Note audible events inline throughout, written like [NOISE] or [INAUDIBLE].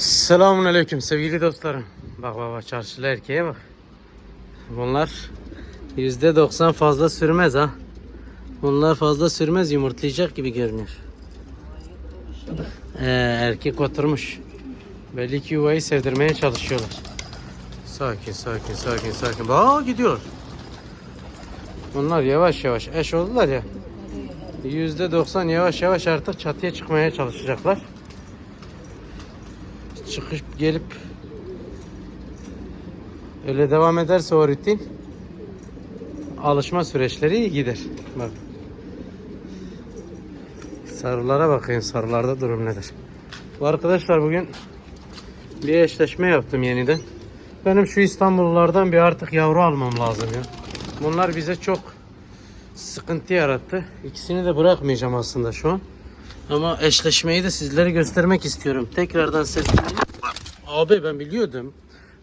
Selamun aleyküm sevgili dostlarım. Bak baba çarşılı erkeğe bak. Bunlar yüzde doksan fazla sürmez ha. Bunlar fazla sürmez yumurtlayacak gibi görünüyor. Ee, erkek oturmuş. Belli ki yuvayı sevdirmeye çalışıyorlar. Sakin sakin sakin sakin. Bak gidiyorlar. Bunlar yavaş yavaş eş oldular ya. Yüzde doksan yavaş yavaş artık çatıya çıkmaya çalışacaklar çıkış gelip öyle devam ederse o rutin alışma süreçleri iyi gider. Bak. Sarılara bakayım sarılarda durum nedir? Bu arkadaşlar bugün bir eşleşme yaptım yeniden. Benim şu İstanbullulardan bir artık yavru almam lazım ya. Bunlar bize çok sıkıntı yarattı. İkisini de bırakmayacağım aslında şu an. Ama eşleşmeyi de sizlere göstermek istiyorum. Tekrardan sesleneyim. Abi ben biliyordum.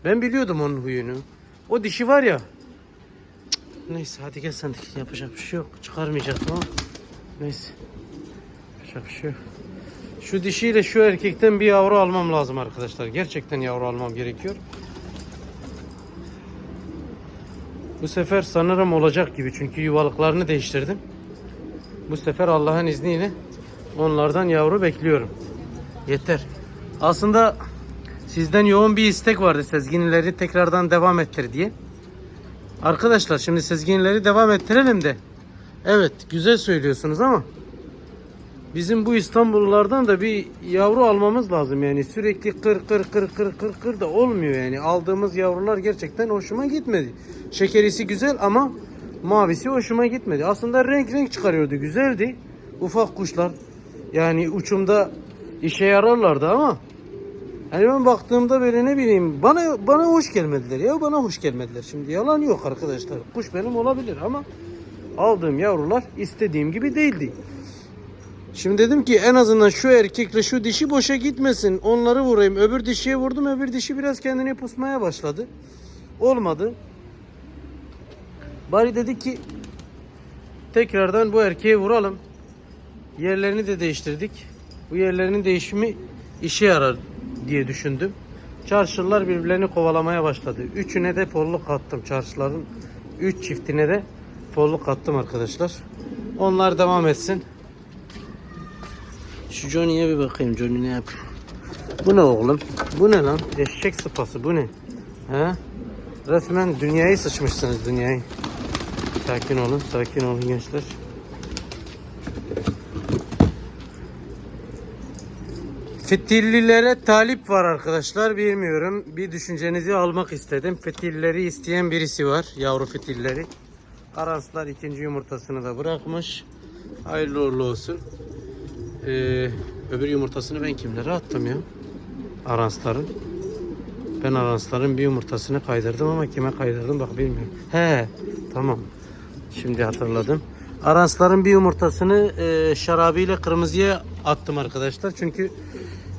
Ben biliyordum onun huyunu. O dişi var ya. Cık, Neyse hadi gel sen yapacak bir şey yok. Çıkarmayacaktım ama. Neyse. Yapacak bir şey yok. Şu dişiyle şu erkekten bir yavru almam lazım arkadaşlar. Gerçekten yavru almam gerekiyor. Bu sefer sanırım olacak gibi çünkü yuvalıklarını değiştirdim. Bu sefer Allah'ın izniyle onlardan yavru bekliyorum. Yeter. Aslında sizden yoğun bir istek vardı sezginleri tekrardan devam ettir diye. Arkadaşlar şimdi sezginleri devam ettirelim de. Evet güzel söylüyorsunuz ama bizim bu İstanbullulardan da bir yavru almamız lazım yani sürekli kır kır kır kır kır kır da olmuyor yani aldığımız yavrular gerçekten hoşuma gitmedi. Şekerisi güzel ama mavisi hoşuma gitmedi. Aslında renk renk çıkarıyordu güzeldi ufak kuşlar yani uçumda işe yararlardı ama hani ben baktığımda böyle ne bileyim bana bana hoş gelmediler ya bana hoş gelmediler. Şimdi yalan yok arkadaşlar. Kuş benim olabilir ama aldığım yavrular istediğim gibi değildi. Şimdi dedim ki en azından şu erkekle şu dişi boşa gitmesin. Onları vurayım. Öbür dişiye vurdum. Öbür dişi biraz kendini pusmaya başladı. Olmadı. Bari dedi ki tekrardan bu erkeğe vuralım. Yerlerini de değiştirdik. Bu yerlerinin değişimi işe yarar diye düşündüm. Çarşılar birbirlerini kovalamaya başladı. Üçüne de folluk attım çarşıların. Üç çiftine de folluk attım arkadaşlar. Onlar devam etsin. Şu Johnny'ye bir bakayım. Johnny ne yapıyor? Bu ne oğlum? Bu ne lan? Eşek sıpası bu ne? He? Resmen dünyayı sıçmışsınız dünyayı. Sakin olun, sakin olun gençler. Fetillilere talip var arkadaşlar. Bilmiyorum. Bir düşüncenizi almak istedim. Fetilleri isteyen birisi var. Yavru fetilleri. Aranslar ikinci yumurtasını da bırakmış. Hayırlı uğurlu olsun. Ee, öbür yumurtasını ben kimlere attım ya? Aransların. Ben aransların bir yumurtasını kaydırdım ama kime kaydırdım bak bilmiyorum. He tamam. Şimdi hatırladım. Aransların bir yumurtasını e, şarabıyla kırmızıya attım arkadaşlar. Çünkü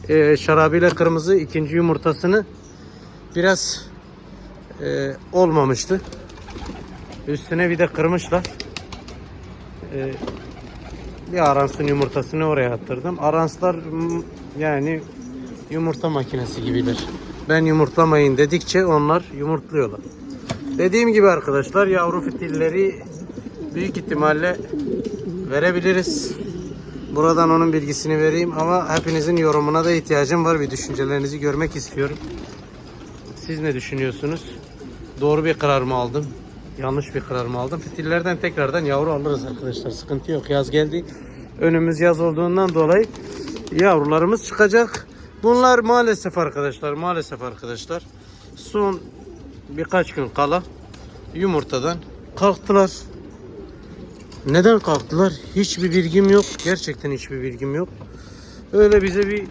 e, şarabıyla kırmızı ikinci yumurtasını biraz e, olmamıştı. Üstüne bir de kırmışlar. E, bir aransın yumurtasını oraya attırdım. Aranslar yani yumurta makinesi gibiler. Ben yumurtlamayın dedikçe onlar yumurtluyorlar. Dediğim gibi arkadaşlar yavru fitilleri büyük ihtimalle verebiliriz. Buradan onun bilgisini vereyim ama hepinizin yorumuna da ihtiyacım var. Bir düşüncelerinizi görmek istiyorum. Siz ne düşünüyorsunuz? Doğru bir karar mı aldım? Yanlış bir karar mı aldım? Fitillerden tekrardan yavru alırız arkadaşlar. Sıkıntı yok. Yaz geldi. Önümüz yaz olduğundan dolayı yavrularımız çıkacak. Bunlar maalesef arkadaşlar, maalesef arkadaşlar son birkaç gün kala yumurtadan kalktılar. Neden kalktılar? Hiçbir bilgim yok. Gerçekten hiçbir bilgim yok. Öyle bize bir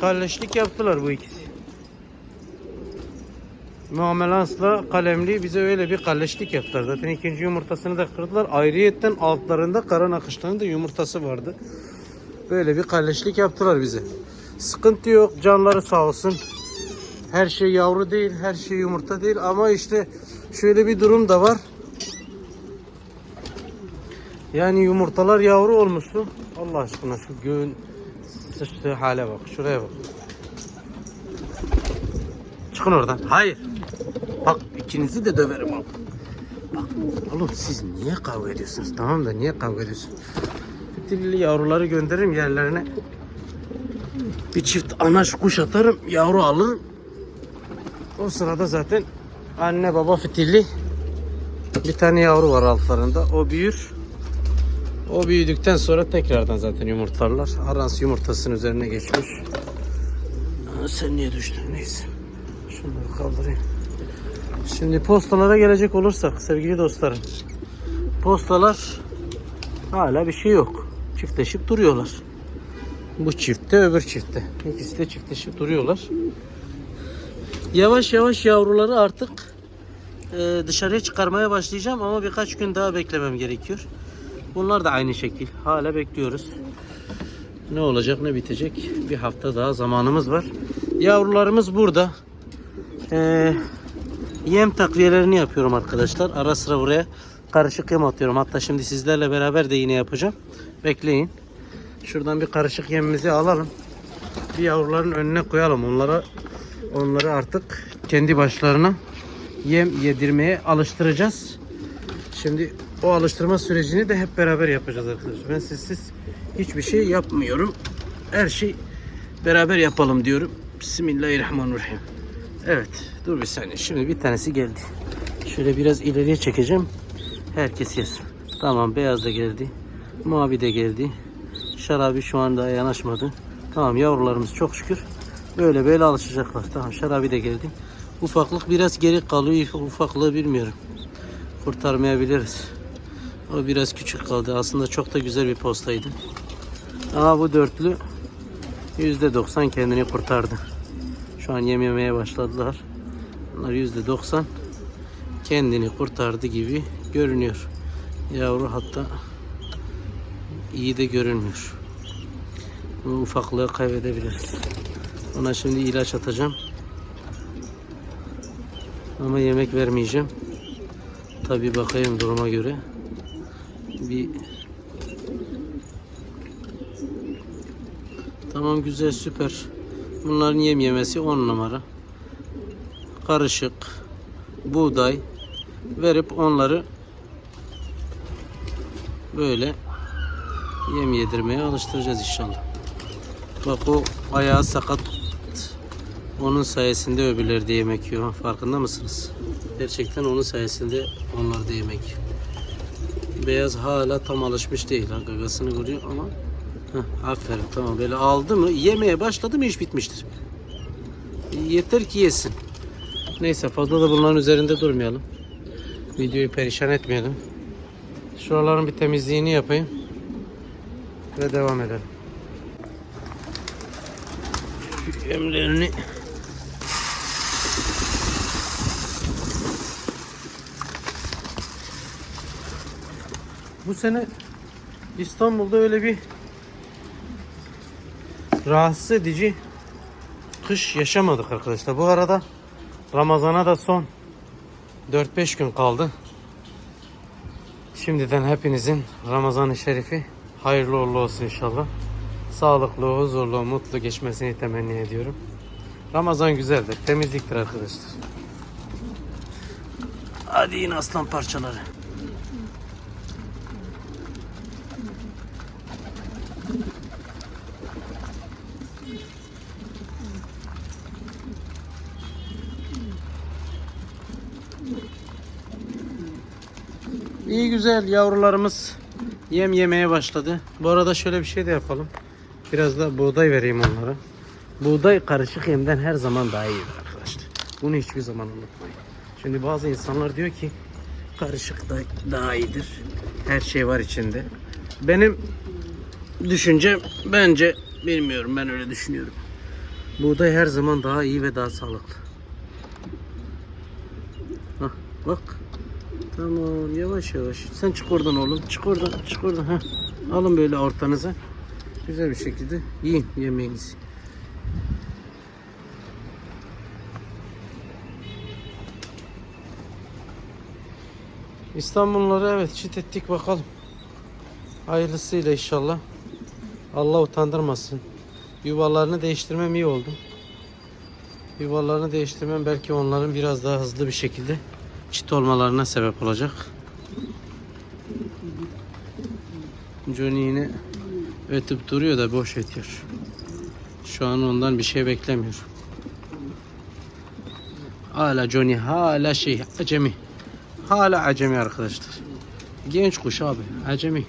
kalleşlik yaptılar bu ikisi. Muamelansla kalemli bize öyle bir kalleşlik yaptılar. Zaten ikinci yumurtasını da kırdılar. Ayrıyetten altlarında kara nakışlarının da yumurtası vardı. Böyle bir kalleşlik yaptılar bize. Sıkıntı yok. Canları sağ olsun. Her şey yavru değil, her şey yumurta değil ama işte şöyle bir durum da var. Yani yumurtalar yavru olmuştu. Allah aşkına şu göğün sıçtığı hale bak. Şuraya bak. Çıkın oradan. Hayır. Bak ikinizi de döverim oğlum. Bak oğlum siz niye kavga ediyorsunuz? Tamam da niye kavga ediyorsunuz? Fitilli yavruları gönderirim yerlerine. Bir çift anaç kuş atarım. Yavru alırım. O sırada zaten anne baba fitilli bir tane yavru var altlarında. O büyür. O büyüdükten sonra tekrardan zaten yumurtlarlar. Arans yumurtasının üzerine geçmiş. Aa, sen niye düştün? Neyse. Şunları kaldırayım. Şimdi postalara gelecek olursak sevgili dostlarım. Postalar hala bir şey yok. Çiftleşip duruyorlar. Bu çiftte öbür çiftte. İkisi de çiftleşip duruyorlar. Yavaş yavaş yavruları artık e, dışarıya çıkarmaya başlayacağım ama birkaç gün daha beklemem gerekiyor. Bunlar da aynı şekil. Hala bekliyoruz. Ne olacak ne bitecek. Bir hafta daha zamanımız var. Yavrularımız burada. Ee, yem takviyelerini yapıyorum arkadaşlar. Ara sıra buraya karışık yem atıyorum. Hatta şimdi sizlerle beraber de yine yapacağım. Bekleyin. Şuradan bir karışık yemimizi alalım. Bir yavruların önüne koyalım. Onlara onları artık kendi başlarına yem yedirmeye alıştıracağız. Şimdi o alıştırma sürecini de hep beraber yapacağız arkadaşlar. Ben sizsiz hiçbir şey yapmıyorum. Her şey beraber yapalım diyorum. Bismillahirrahmanirrahim. Evet, dur bir saniye. Şimdi bir tanesi geldi. Şöyle biraz ileriye çekeceğim. Herkes yesin. Tamam, beyaz da geldi. Mavi de geldi. Şarabi şu anda yanaşmadı. Tamam, yavrularımız çok şükür böyle böyle alışacaklar. Tamam, şarabi de geldi. Ufaklık biraz geri kalıyor. Ufaklığı bilmiyorum. Kurtarmayabiliriz. O biraz küçük kaldı. Aslında çok da güzel bir postaydı. Ama bu dörtlü %90 kendini kurtardı. Şu an yem yemeye başladılar. Bunlar %90 kendini kurtardı gibi görünüyor. Yavru hatta iyi de görünmüyor. Bu ufaklığı kaybedebiliriz. Ona şimdi ilaç atacağım. Ama yemek vermeyeceğim. Tabi bakayım duruma göre. Bir Tamam güzel süper. Bunların yem yemesi 10 numara. Karışık buğday verip onları böyle yem yedirmeye alıştıracağız inşallah. Bak o ayağı sakat. Onun sayesinde öbürleri de yemek yiyor. Farkında mısınız? Gerçekten onun sayesinde onlar da yemek yiyor. Beyaz hala tam alışmış değil. Ha, gagasını vuruyor ama Heh, aferin tamam böyle aldı mı yemeye başladı mı iş bitmiştir. Yeter ki yesin. Neyse fazla da bunların üzerinde durmayalım. Videoyu perişan etmeyelim. Şuraların bir temizliğini yapayım. Ve devam edelim. Yemlerini Bu sene İstanbul'da öyle bir rahatsız edici kış yaşamadık arkadaşlar. Bu arada Ramazan'a da son 4-5 gün kaldı. Şimdiden hepinizin Ramazan-ı Şerifi hayırlı uğurlu olsun inşallah. Sağlıklı, huzurlu, mutlu geçmesini temenni ediyorum. Ramazan güzeldir, temizliktir arkadaşlar. Hadi yine aslan parçaları. İyi güzel yavrularımız yem yemeye başladı. Bu arada şöyle bir şey de yapalım. Biraz da buğday vereyim onlara. Buğday karışık yemden her zaman daha iyidir arkadaşlar. Bunu hiçbir zaman unutmayın. Şimdi bazı insanlar diyor ki karışık da daha iyidir. Her şey var içinde. Benim düşüncem bence bilmiyorum ben öyle düşünüyorum. Buğday her zaman daha iyi ve daha sağlıklı. Hah, bak Tamam yavaş yavaş. Sen çık oradan oğlum. Çık oradan. Çık oradan. Heh. Alın böyle ortanıza. Güzel bir şekilde yiyin yemeğinizi. İstanbulluları evet çit ettik bakalım. Hayırlısıyla inşallah. Allah utandırmasın. Yuvalarını değiştirmem iyi oldu. Yuvalarını değiştirmem belki onların biraz daha hızlı bir şekilde çit olmalarına sebep olacak. Johnny yine ötüp duruyor da boş ötüyor. Şu an ondan bir şey beklemiyor. Hala Johnny hala şey acemi. Hala acemi arkadaşlar. Genç kuş abi acemi.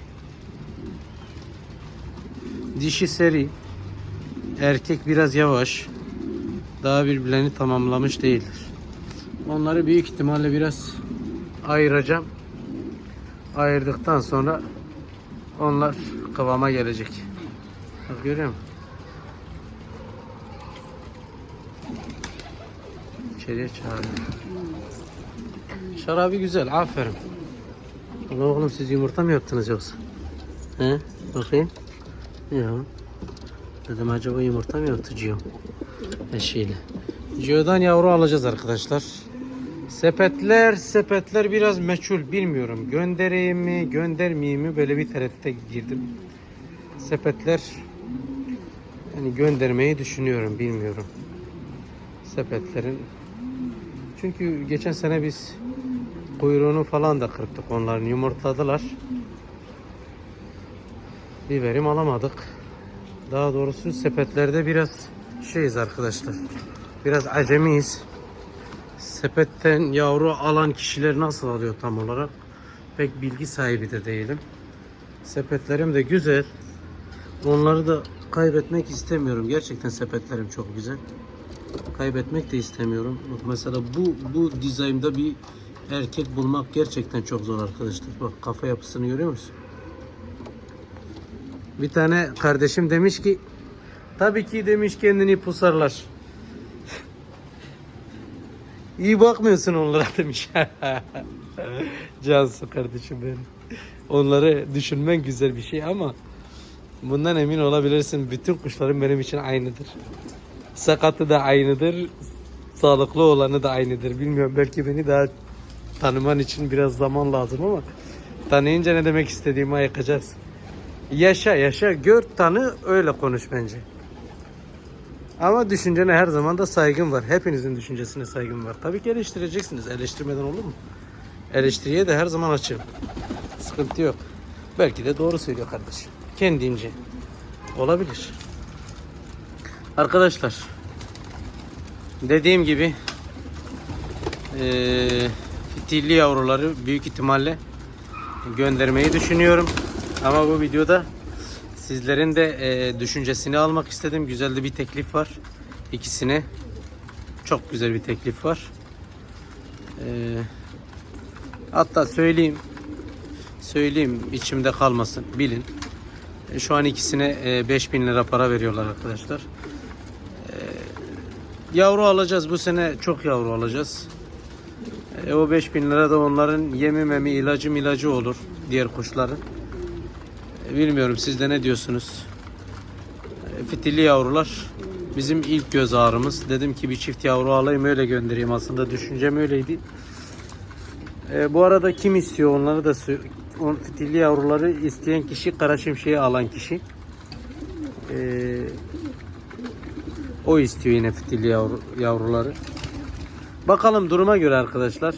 Dişi seri. Erkek biraz yavaş. Daha birbirlerini tamamlamış değildir. Onları büyük ihtimalle biraz ayıracağım. Ayırdıktan sonra onlar kıvama gelecek. Bak görüyor musun? İçeriye çağırıyor. Şarabı güzel, aferin. Allah oğlum siz yumurta mı yaptınız yoksa? He? Bakayım. Ya. Dedim acaba yumurta mı yaptı Gio? Eşiyle. Gio'dan yavru alacağız arkadaşlar. Sepetler, sepetler biraz meçhul bilmiyorum. Göndereyim mi, göndermeyeyim mi böyle bir tereddüte girdim. Sepetler yani göndermeyi düşünüyorum, bilmiyorum. Sepetlerin çünkü geçen sene biz kuyruğunu falan da kırptık onların yumurtladılar. Bir verim alamadık. Daha doğrusu sepetlerde biraz şeyiz arkadaşlar. Biraz acemiyiz. Sepetten yavru alan kişiler nasıl alıyor tam olarak? Pek bilgi sahibi de değilim. Sepetlerim de güzel. Onları da kaybetmek istemiyorum. Gerçekten sepetlerim çok güzel. Kaybetmek de istemiyorum. Mesela bu bu dizaynda bir erkek bulmak gerçekten çok zor arkadaşlar. Bak kafa yapısını görüyor musun? Bir tane kardeşim demiş ki tabii ki demiş kendini pusarlar. İyi bakmıyorsun onlara demiş. [LAUGHS] Cansu kardeşim benim. Onları düşünmen güzel bir şey ama bundan emin olabilirsin. Bütün kuşlarım benim için aynıdır. Sakatı da aynıdır. Sağlıklı olanı da aynıdır. Bilmiyorum belki beni daha tanıman için biraz zaman lazım ama tanıyınca ne demek istediğimi ayıkacağız. Yaşa yaşa gör tanı öyle konuş bence. Ama düşüncene her zaman da saygım var. Hepinizin düşüncesine saygım var. Tabii ki eleştireceksiniz. Eleştirmeden olur mu? Eleştiriye de her zaman açığım. Sıkıntı yok. Belki de doğru söylüyor kardeşim. Kendince. Olabilir. Arkadaşlar. Dediğim gibi eee fitilli yavruları büyük ihtimalle göndermeyi düşünüyorum. Ama bu videoda sizlerin de e, düşüncesini almak istedim. Güzel de bir teklif var. İkisine. Çok güzel bir teklif var. E, hatta söyleyeyim. Söyleyeyim içimde kalmasın. Bilin. E, şu an ikisine e, 5000 lira para veriyorlar arkadaşlar. E, yavru alacağız. Bu sene çok yavru alacağız. E, o 5000 lira da onların yemi memi ilacı milacı olur. Diğer kuşların. Bilmiyorum siz de ne diyorsunuz? Fitilli yavrular bizim ilk göz ağrımız. Dedim ki bir çift yavru alayım öyle göndereyim. Aslında düşüncem öyleydi. E, bu arada kim istiyor onları da on fitilli yavruları isteyen kişi kara şimşeği alan kişi. E, o istiyor yine fitilli yavru, yavruları. Bakalım duruma göre arkadaşlar.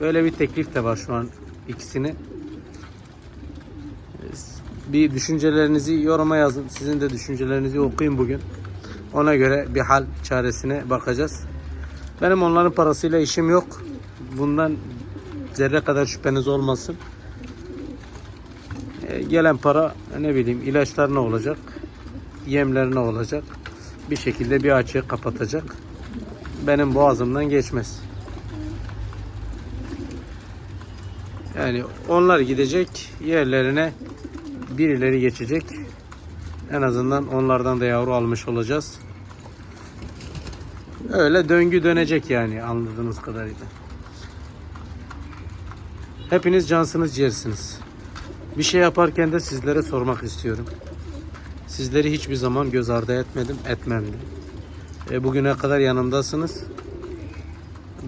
Böyle bir teklif de var şu an ikisini bir düşüncelerinizi yoruma yazın. Sizin de düşüncelerinizi okuyun bugün. Ona göre bir hal çaresine bakacağız. Benim onların parasıyla işim yok. Bundan zerre kadar şüpheniz olmasın. E, gelen para ne bileyim ilaçlar ne olacak? Yemler ne olacak? Bir şekilde bir açığı kapatacak. Benim boğazımdan geçmez. Yani onlar gidecek yerlerine birileri geçecek. En azından onlardan da yavru almış olacağız. Öyle döngü dönecek yani anladığınız kadarıyla. Hepiniz cansınız ciğersiniz. Bir şey yaparken de sizlere sormak istiyorum. Sizleri hiçbir zaman göz ardı etmedim, etmem de. E, bugüne kadar yanımdasınız.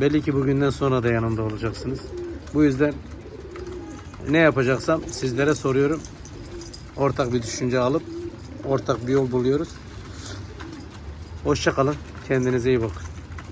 Belli ki bugünden sonra da yanımda olacaksınız. Bu yüzden ne yapacaksam sizlere soruyorum. Ortak bir düşünce alıp ortak bir yol buluyoruz. Hoşça kalın. Kendinize iyi bakın.